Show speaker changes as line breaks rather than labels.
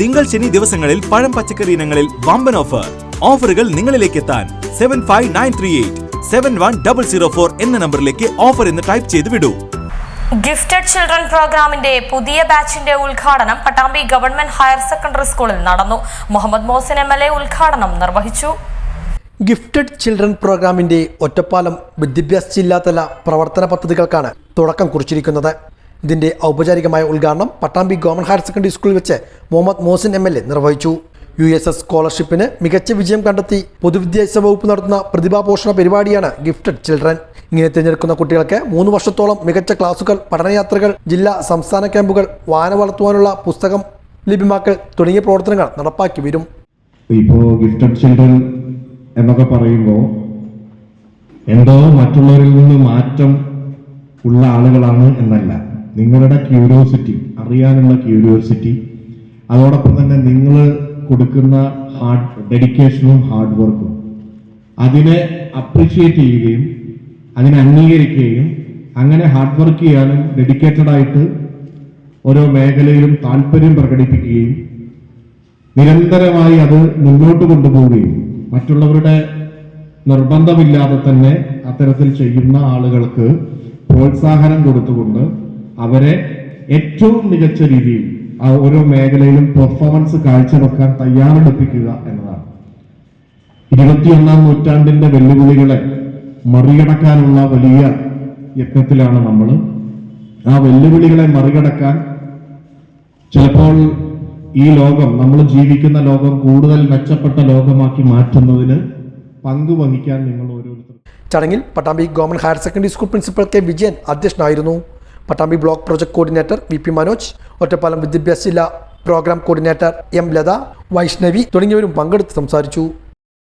തിങ്കൾ ശനി ദിവസങ്ങളിൽ പഴം പച്ചക്കറി ഇനങ്ങളിൽ വമ്പൻ ഓഫർ ഓഫറുകൾ നിങ്ങളിലേക്ക് എത്താൻ seven five nine three eight seven one double zero four എന്ന നമ്പറിലേക്ക് ഓഫർ എന്ന് ടൈപ്പ് ചെയ്ത് വിടൂ.
ഗിഫ്റ്റഡ് ചിൽഡ്രൻ പ്രോഗ്രാമിന്റെ പുതിയ ബാച്ചിന്റെ ഉദ്ഘാടനം പട്ടാമ്പി ഗവൺമെന്റ് ഹയർ സെക്കൻഡറി സ്കൂളിൽ നടന്നു. Muhammad Mohsin M L A ഉദ്ഘാടനം നിർവഹിച്ചു.
ഗിഫ്റ്റഡ് ചിൽഡ്രൻ പ്രോഗ്രാമിന്റെ ഒറ്റപ്പാലം വിദ്യാഭ്യാസ ജില്ലാതല പ്രവർത്തന പദ്ധതികൾക്കാണ് തുടക്കം കുറിച്ചിരിക്കുന്നത്. ഇതിന്റെ ഔപചാരികമായ ഉദ്ഘാടനം പട്ടാമ്പി ഗവൺമെന്റ് ഹയർ സെക്കൻഡറി സ്കൂളിൽ വെച്ച് Muhammad Mohsin M L A നിർവഹിച്ചു. യു എസ് എസ് സ്കോളർഷിപ്പിന് മികച്ച വിജയം കണ്ടെത്തി പൊതുവിദ്യാഭ്യാസ വകുപ്പ് നടത്തുന്ന പ്രതിഭാപോഷണ പരിപാടിയാണ് ഗിഫ്റ്റഡ് ചിൽഡ്രൻ. ഇങ്ങനെ തിരഞ്ഞെടുക്കുന്ന കുട്ടികൾക്ക് മൂന്ന് വർഷത്തോളം മികച്ച ക്ലാസുകൾ പഠനയാത്രകൾ ജില്ലാ സംസ്ഥാന ക്യാമ്പുകൾ വാന വളർത്തുവാനുള്ള പുസ്തകം ലഭ്യമാക്കൽ തുടങ്ങിയ പ്രവർത്തനങ്ങൾ നടപ്പാക്കി വരും.
ഇപ്പോൾ ഗിഫ്റ്റഡ് ചിൽഡ്രൻ എന്നൊക്കെ പറയുമ്പോൾ എന്തോ മറ്റുള്ളവരിൽ നിന്ന് മാറ്റം ഉള്ള ആളുകളാണ് എന്നല്ല. നിങ്ങളുടെ ക്യൂരിയോസിറ്റി അറിയാനുള്ള ക്യൂരിയോസിറ്റി അതോടൊപ്പം തന്നെ നിങ്ങൾ കൊടുക്കുന്ന ഹാർഡ് ഡെഡിക്കേഷനും ഹാർഡ് വർക്കും അതിനെ അപ്രിഷിയേറ്റ് ചെയ്യുകയും അതിനെ അംഗീകരിക്കുകയും അങ്ങനെ ഹാർഡ് വർക്ക് ചെയ്യാനും ഡെഡിക്കേറ്റഡ് ആയിട്ട് ഓരോ മേഖലയിലും താല്പര്യം പ്രകടിപ്പിക്കുകയും നിരന്തരമായി അത് മുന്നോട്ട് കൊണ്ടുപോവുകയും മറ്റുള്ളവരുടെ നിർബന്ധമില്ലാതെ തന്നെ അത്തരത്തിൽ ചെയ്യുന്ന ആളുകൾക്ക് പ്രോത്സാഹനം കൊടുത്തുകൊണ്ട് അവരെ ഏറ്റവും മികച്ച രീതിയിൽ ആ ഓരോ മേഖലയിലും പെർഫോമൻസ് കാഴ്ചവെക്കാൻ തയ്യാറെടുപ്പിക്കുക എന്നതാണ്. ഇരുപത്തിയൊന്നാം നൂറ്റാണ്ടിന്റെ വെല്ലുവിളികളെ മറികടക്കാനുള്ള വലിയ യത്നത്തിലാണ് നമ്മൾ ആ വെല്ലുവിളികളെ മറികടക്കാൻ ചിലപ്പോൾ ഈ ലോകം നമ്മൾ ജീവിക്കുന്ന ലോകം കൂടുതൽ മെച്ചപ്പെട്ട ലോകമാക്കി മാറ്റുന്നതിന് പങ്കുവഹിക്കാൻ നിങ്ങൾ ഓരോരുത്തർ
ചടങ്ങിൽ Pattambi government higher secondary school principal K Vijayan അധ്യക്ഷനായിരുന്നു. Pattambi block project coordinator V P Manoj Ottapalam വിദ്യാഭ്യാസ ജില്ലാ programme coordinator M Latha Vaishnavi തുടങ്ങിയവരും പങ്കെടുത്ത് സംസാരിച്ചു.